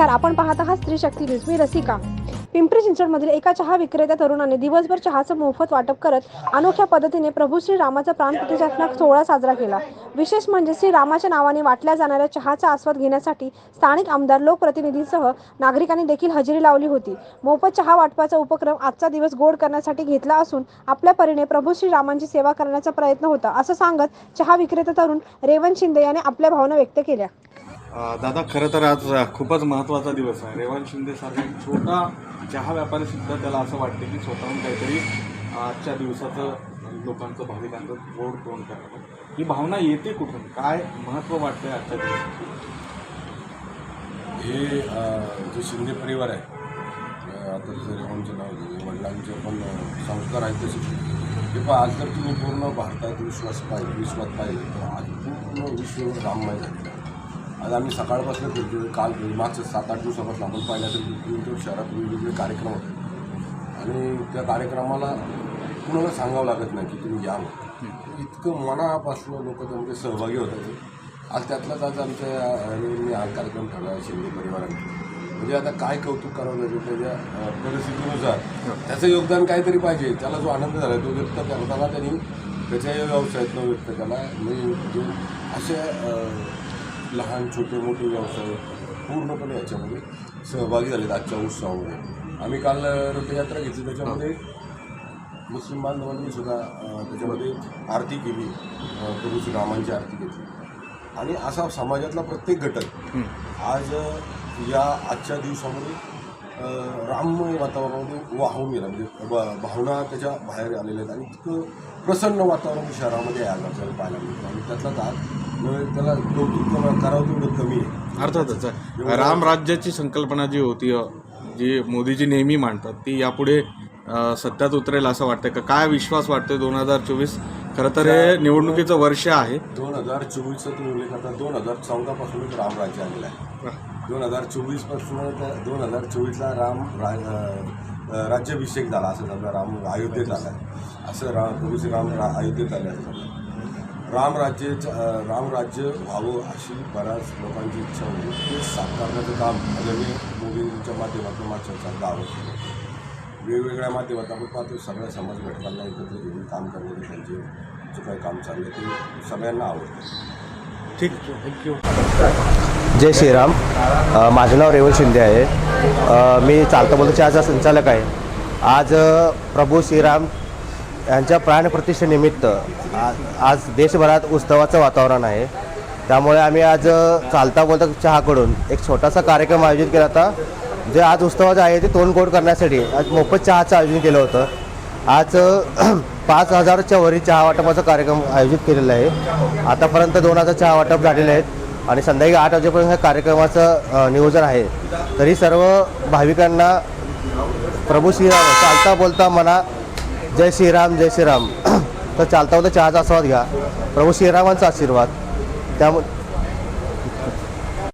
नमस्कार आपण पाहत आहात स्त्री शक्ती न्यूज. मी रसिका. पिंपरी चिंचवडमधील एका चहा विक्रेत्या तरुणाने दिवसभर चहाचं मोफत वाटप करत अनोख्या पद्धतीने प्रभू श्री रामाचा प्राणप्रतिष्ठापना सोहळा साजरा केला. विशेष म्हणजे श्री रामाच्या नावाने वाटल्या जाणाऱ्या चहाचा आस्वाद घेण्यासाठी स्थानिक आमदार लोकप्रतिनिधींसह नागरिकांनी देखील हजेरी लावली होती. मोफत चहा वाटपाचा उपक्रम आजचा दिवस गोड करण्यासाठी घेतला असून आपल्या परीने प्रभू श्री रामांची सेवा करण्याचा प्रयत्न होता असं सांगत चहा विक्रेता तरुण रेवन शिंदे याने आपल्या भावना व्यक्त केल्या. दादा खरं तर आज खूपच महत्त्वाचा दिवस आहे. रेवण शिंदे सारखा एक छोटा चहा व्यापारी सुद्धा त्याला असं वाटते की स्वतःहून काहीतरी आजच्या दिवसाचं लोकांचं भाविकांचं गोड तोंड करावं. ही भावना येते कुठून? काय महत्त्व वाटतं आहे आजच्या दिवसात? हे जे शिंदे परिवार आहे आता जसं रेवणचं नाव घेतलं, वडिलांचे पण संस्कार आहेत तसे. हे पण आज जर तुम्ही पूर्ण भारतात विश्वास पाहिजे विश्वात पाहिजे. तर आज पूर्ण विश्व राममय झालं आज आम्ही सकाळपासून फिरतो काल मागच्या सात आठ दिवसापासून आपण पाहिलं तर पिंपरी शहरात वेगवेगळे कार्यक्रम होते. आणि त्या कार्यक्रमाला कुणाला सांगावं लागत नाही की तुम्ही या. इतकं मनापासून लोक त्यामध्ये सहभागी होतात. आज त्यातलाच आज आमच्या मी हा कार्यक्रम ठरला आहे शिंदे परिवाराने. म्हणजे आता काय कौतुक करावं लागेल त्याच्या परिस्थितीनुसार. त्याचं योगदान काहीतरी पाहिजे. त्याला जो आनंद झाला तो व्यक्त करताना त्यांनी त्याच्या व्यवसायातनं व्यक्त केला म्हणजे असे लहान छोटे मोठे व्यवसाय पूर्णपणे याच्यामध्ये सहभागी झालेत आजच्या उत्सवामध्ये आम्ही काल रथयात्रा घेतली त्याच्यामध्ये मुस्लिम बांधवांनी सुद्धा त्याच्यामध्ये आरती केली प्रभू श्री रामांची आरती घेतली. आणि असा समाजातला प्रत्येक घटक आज या आजच्या दिवसामध्ये राममय वातावरणामध्ये वाहून गेला. म्हणजे भावना त्याच्या बाहेर आलेल्या आहेत. आणि इतकं प्रसन्न वातावरण शहरामध्ये आज आपल्याला पाहायला मिळतं. आणि त्यातलाच आज त्याला कौतुक करा- करावं तेवढं कमी आहे. अर्थातच रामराज्याची संकल्पना जी होती जी मोदीजी नेहमी मांडतात ती यापुढे सत्यात उतरेल असं वाटतं का? काय विश्वास वाटतोय दोन हजार चोवीस? खरं तर हे निवडणुकीचं वर्ष आहे. दोन हजार चोवीसचा तुम्ही उल्लेख करता दोन हजार चौदापासूनच रामराज्य आलेलं आहे. दोन हजार चोवीसपासून दोन हजार चोवीसला राम राज्याभिषेक झाला असं समजा राम अयोध्येत आला. आहे असं राम प्रभू राम अयोध्येत आले असं अ, रामराज्य व्हावं अशी बऱ्याच लोकांची इच्छा होती. ते साकारण्याचं काम आदरणीय मोदींच्या माध्यमातून मागच्या वर्ष केलं. वेगवेगळ्या माध्यमातून आपण पाहतो सगळ्या समाज घटकांना एकत्र घेऊन काम करण्याचे त्यांचे जे काही काम चाललं ते सगळ्यांना आवडतं. ठीक थँक्यू जय श्रीराम. माझं नाव रेवल शिंदे आहे. मी चालता बोलता चहाचा संचालक आहे. आज प्रभू श्रीराम यांच्या प्राणप्रतिष्ठेनिमित्त आज आज देशभरात उत्सवाचं वातावरण आहे. त्यामुळे आम्ही आज चालता बोलता चहाकडून एक छोटासा कार्यक्रम आयोजित केला होता. जे आज उत्सवाचं आहे ते तोंड गोड करण्यासाठी आज मोफत चहाचं आयोजन केलं होतं. आज पाच हजारच्या वरील चहा वाटपाचा कार्यक्रम आयोजित केलेला आहे. आतापर्यंत दोन हजार चहा वाटप झालेले आहेत आणि संध्याकाळी आठ वाजेपर्यंत ह्या कार्यक्रमाचं नियोजन आहे. तरी सर्व भाविकांना प्रभू श्रीराम चालता बोलता म्हणा जय श्रीराम जय श्रीराम। तर चालता होता चहाचा आस्वाद घ्या. प्रभू श्रीरामांचा आशीर्वाद. त्यामुळे